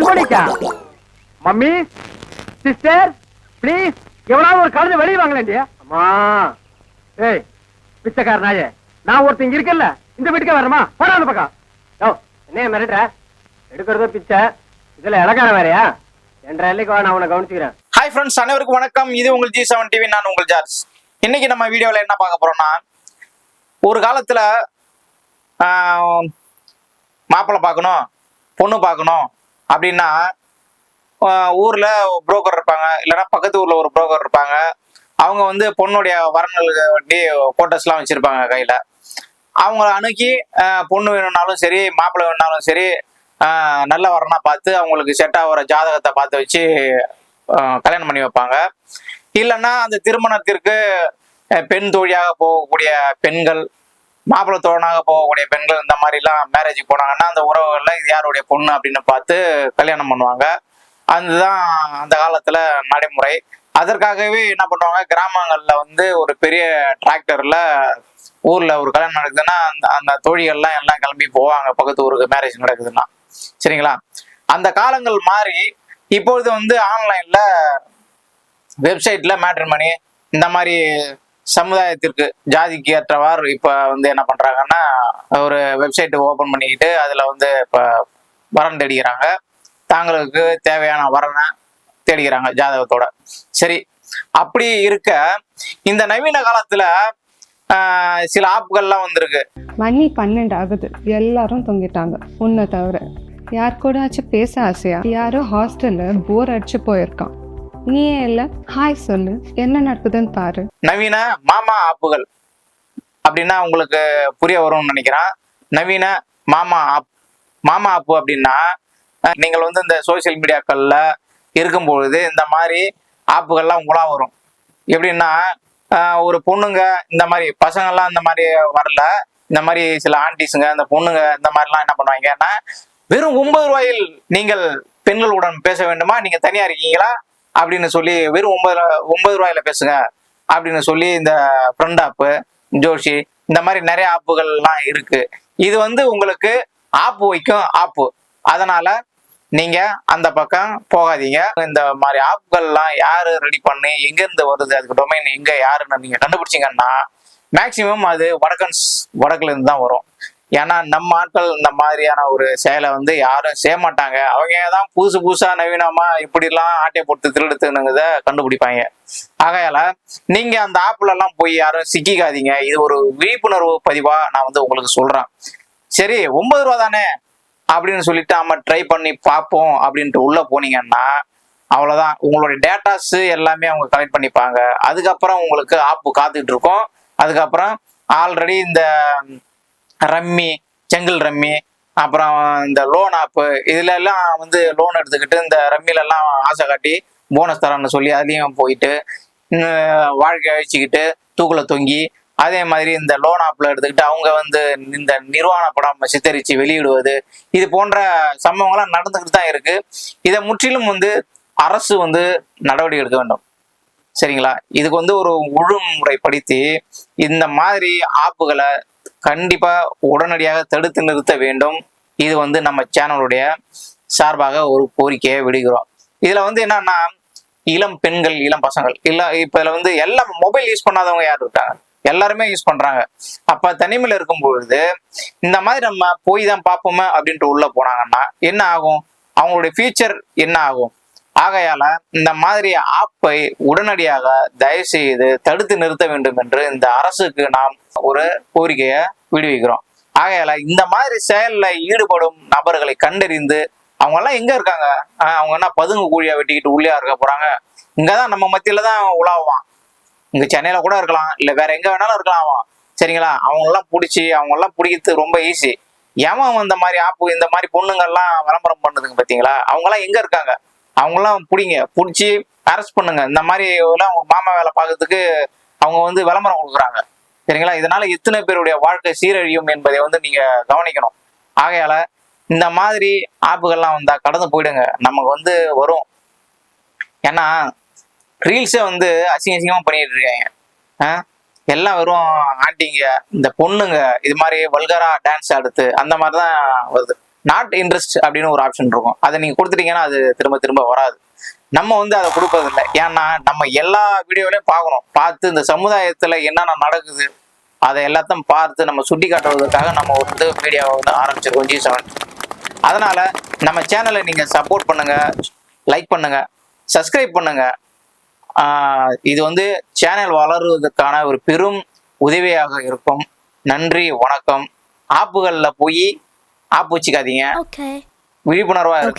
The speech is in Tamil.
வெண்மணிக்கா மம்மி சிஸ்டர் ப்ளீஸ் எவனாவது ஒரு கழுதை வெளியே வாங்கலேண்டியா அம்மா. ஏய் பிச்சைக்கார நாயே நான் ஒருத்தன் இங்க இருக்கேன்ல இந்த வீட்டுக்கே வரமா? போடா அந்த பக்கம். யோ என்ன மிரட்டுற? எடுக்கிறதோ பிச்சை. இதுல இலக்கார வேறயா? என்ற எல்லைக்கு வா நான் உன்னை கவனிச்சுக்கிறேன். ஹாய் ஃப்ரெண்ட்ஸ் அனைவருக்கும் வணக்கம். இது உங்கள் ஜி செவன் டிவி நான் உங்கள் ஜார்ஜ் இன்னைக்கு நம்ம வீடியோவில் என்ன பார்க்க போறோம்னா ஒரு காலத்தில் மாப்பிள்ளை பார்க்கணும் பொண்ணு பார்க்கணும் அப்படின்னா ஊர்ல புரோக்கர் இருப்பாங்க. இல்லைன்னா பக்கத்து ஊர்ல ஒரு புரோக்கர் இருப்பாங்க. அவங்க வந்து பொண்ணுடைய வரன்களுக்கு வேண்டி போட்டோஸ்லாம் வச்சிருப்பாங்க கையில. அவங்கள அணுக்கி பொண்ணு வேணும்னாலும் சரி மாப்பிள்ளை வேணும்னாலும் சரி நல்ல வரனா பார்த்து அவங்களுக்கு செட் ஆகிற ஜாதகத்தை பார்த்து வச்சு கல்யாணம் பண்ணி வைப்பாங்க. இல்லைன்னா அந்த திருமணத்திற்கு பெண் தோழியாக போகக்கூடிய பெண்கள் மாப்பிள்ளை தோழனாக போகக்கூடிய பெண்கள் இந்த மாதிரிலாம் மேரேஜுக்கு போனாங்கன்னா அந்த உறவுகளில் இது யாருடைய பொண்ணு அப்படின்னு பார்த்து கல்யாணம் பண்ணுவாங்க. அதுதான் அந்த காலத்துல நடைமுறை. அதற்காகவே என்ன பண்ணுவாங்க கிராமங்கள்ல வந்து ஒரு பெரிய டிராக்டர்ல ஊர்ல ஒரு கல்யாணம் நடக்குதுன்னா அந்த அந்த தோழிகள்லாம் எல்லாம் கிளம்பி போவாங்க. பக்கத்து ஊருக்கு மேரேஜ் நடக்குதுன்னா. சரிங்களா? அந்த காலங்கள் மாறி இப்பொழுது வந்து ஆன்லைன்ல வெப்சைட்ல மேட்ரிமணி இந்த மாதிரி சமுதாயத்திற்கு ஜாதிக்கு ஏற்றவாறு இப்போ வந்து என்ன பண்றாங்கன்னா ஒரு வெப்சைட் ஓபன் பண்ணிக்கிட்டு அதுல வந்து இப்போ வரன் தேடிக்கிறாங்க. தாங்களுக்கு தேவையான வரனை தேடிக்கிறாங்க ஜாதகத்தோட. சரி அப்படி இருக்க இந்த நவீன காலத்துல ஆஹ், சில ஆப்புகள்லாம் வந்திருக்கு. மணி பன்னெண்டு ஆகுது. எல்லாரும் தொங்கிட்டாங்க. உன்னை தவிர யார் கூடயாச்சும் பேச ஆசையா? யாரோ ஹாஸ்டல்ல போர் அடிச்சு போயிருக்கான். நீயே இல்ல. ஹாய் சொல்லு. என்ன நடக்குதுன்னு பாரு. நவீன மாமா ஆப்புகள். அப்படின்னா உங்களுக்கு புரிய வரும்னு நினைக்கிறேன். நவீன மாமா ஆப் மாமா ஆப்பு அப்படின்னா நீங்கள் வந்து இந்த சோசியல் மீடியாக்கள்ல இருக்கும் பொழுது இந்த மாதிரி ஆப்புகள்லாம் உங்களா வரும். எப்படின்னா ஒரு பொண்ணுங்க இந்த மாதிரி பசங்கள்லாம் இந்த மாதிரி வரல. இந்த மாதிரி சில ஆண்டிஸுங்க இந்த பொண்ணுங்க இந்த மாதிரிலாம் என்ன பண்ணுவாங்கன்னா வெறும் ஒன்பது ரூபாயில் நீங்கள் பெண்களுடன் பேச வேண்டுமா? நீங்க தனியா இருக்கீங்களா? அப்படின்னு சொல்லி வெறும் ஒன்பது ஒன்பது ரூபாயில பேசுங்க அப்படின்னு சொல்லி இந்த ஃப்ரெண்ட் ஆப்பு ஜோஷி இந்த மாதிரி நிறைய ஆப்புகள்லாம் இருக்கு. இது வந்து உங்களுக்கு ஆப்பு வைக்கும் ஆப்பு அதனால நீங்க அந்த பக்கம் போகாதீங்க. இந்த மாதிரி ஆப்புகள்லாம் யாரு ரெடி பண்ணி எங்கேருந்து வருது அதுக்கு டொமைன் எங்க யாருன்னு நீங்க கண்டுபிடிச்சிங்கன்னா மேக்சிமம் அது வடக்கன்ஸ் வடக்குல இருந்து தான் வரும். ஏன்னா நம்ம ஆட்கள் இந்த மாதிரியான ஒரு செயலை வந்து யாரும் செய்ய மாட்டாங்க. அவங்க தான் புதுசு புதுசா நவீனமா இப்படிலாம் ஆட்டை போட்டு திருடுத்துனுங்கிறத கண்டுபிடிப்பாங்க. ஆகையால நீங்க அந்த ஆப்ல எல்லாம் போய் யாரும் சிக்கிக்காதீங்க. இது ஒரு விழிப்புணர்வு பதிவா நான் வந்து உங்களுக்கு சொல்றேன். சரி ஒன்பது ரூபா தானே? அப்படின்னு சொல்லிட்டு நம்ம ட்ரை பண்ணி பார்ப்போம் அப்படின்ட்டு உள்ள போனீங்கன்னா அவ்வளவுதான். உங்களுடைய டேட்டாஸ் எல்லாமே அவங்க கலெக்ட் பண்ணிப்பாங்க. அதுக்கப்புறம் உங்களுக்கு ஆப்பு காத்துக்கிட்டு இருக்கோம். அதுக்கப்புறம் ஆல்ரெடி இந்த ரம்மி செங்கல் ரம்மி அப்புறம் இந்த லோன் ஆப்பு இதுல எல்லாம் வந்து லோன் எடுத்துக்கிட்டு இந்த ரம்மில எல்லாம் ஆசை காட்டி போனஸ் தரான்னு சொல்லி அதையும் போயிட்டு வாழ்க்கை அழிச்சுக்கிட்டு தூக்குல தொங்கி அதே மாதிரி இந்த லோன் ஆப்ல எடுத்துக்கிட்டு அவங்க வந்து இந்த நிர்வாண படம் சித்தரிச்சு வெளியிடுவது இது போன்ற சம்பவங்கள்லாம் நடந்துக்கிட்டு தான் இருக்கு. இதை முற்றிலும் வந்து அரசு வந்து நடவடிக்கை எடுக்க வேண்டும். சரிங்களா? இதுக்கு வந்து ஒரு ஒழுங்குமுறைப்படுத்தி இந்த மாதிரி ஆப்புகளை கண்டிப்பா உடனடியாக தடுத்து நிறுத்த வேண்டும். இது வந்து நம்ம சேனலுடைய சார்பாக ஒரு கோரிக்கையை விடுகிறோம். இதுல வந்து என்னன்னா இளம் பெண்கள் இளம் பசங்கள் இல்ல இப்ப இதுல வந்து எல்லாம் மொபைல் யூஸ் பண்ணாதவங்க யார் இருக்காங்க? எல்லாருமே யூஸ் பண்றாங்க. அப்ப தனிமையில இருக்கும் பொழுது இந்த மாதிரி நம்ம போய் தான் பார்ப்போமே அப்படின்ட்டு உள்ள போனாங்கன்னா என்ன ஆகும்? அவங்களுடைய ஃபியூச்சர் என்ன ஆகும்? ஆகையால இந்த மாதிரி ஆப்பை உடனடியாக தயவு செய்து தடுத்து நிறுத்த வேண்டும் என்று இந்த அரசுக்கு நாம் ஒரு கோரிக்கையை விடுவிக்கிறோம். ஆகையால இந்த மாதிரி செயல்ல ஈடுபடும் நபர்களை கண்டறிந்து அவங்க எல்லாம் எங்க இருக்காங்க? அவங்க என்ன பதுங்கு கூழியா வெட்டிக்கிட்டு உள்ளே இருக்க போறாங்க? இங்கதான் நம்ம மத்தியில தான் உலாவான் இங்க சென்னையில கூட இருக்கலாம் இல்ல வேற எங்க வேணாலும் இருக்கலாம் அவன். சரிங்களா? அவங்க எல்லாம் பிடிச்சி அவங்க எல்லாம் பிடிக்கிறது ரொம்ப ஈஸி ஏமா இந்த மாதிரி ஆப்பு இந்த மாதிரி பொண்ணுங்க எல்லாம் விளம்பரம் பண்ணுதுங்க பாத்தீங்களா? அவங்க எல்லாம் எங்க இருக்காங்க? அவங்களாம் பிடிங்க பிடிச்சி அரெஸ்ட் பண்ணுங்க. இந்த மாதிரி எல்லாம் அவங்க மாமா வேலை பார்க்கறதுக்கு அவங்க வந்து விளம்பரம் கொடுக்குறாங்க. சரிங்களா? இதனால எத்தனை பேருடைய வாழ்க்கை சீரழியும் என்பதை வந்து நீங்க கவனிக்கணும். ஆகையால இந்த மாதிரி ஆப்புகள்லாம் வந்தா கடந்து போயிடுங்க. நமக்கு வந்து வரும். ஏன்னா ரீல்ஸை வந்து அசிங்க அசிங்கமா பண்ணிட்டு இருக்காங்க. எல்லாம் வெறும் ஆண்டிங்க இந்த பொண்ணுங்க இது மாதிரி வல்கரா டான்ஸ் அடுத்து அந்த மாதிரி தான் வருது. நாட் இன்ட்ரெஸ்ட் அப்படின்னு ஒரு ஆப்ஷன் இருக்கும். அதை நீங்க கொடுத்துட்டீங்கன்னா அது திரும்ப திரும்ப வராது. நம்ம வந்து அதை கொடுப்பதில்லை. ஏன்னா நம்ம எல்லா வீடியோலையும் பார்க்கணும். பார்த்து இந்த சமுதாயத்துல என்னென்ன நடக்குது அதை எல்லாத்தையும் பார்த்து நம்ம சுட்டி காட்டுவதற்காக நம்ம வந்து மீடியாவை வந்து ஆரம்பிச்சிருக்கோம் ஜி செவன் அதனால நம்ம சேனலை நீங்க சப்போர்ட் பண்ணுங்க லைக் பண்ணுங்க சப்ஸ்கிரைப் பண்ணுங்க. இது வந்து சேனல் வளருவதற்கான ஒரு பெரும் உதவியாக இருக்கும். நன்றி வணக்கம். ஆப்புகளில் போய் ஆப்பு வச்சுக்காதீங்க. விழிப்புணர்வா இருங்க.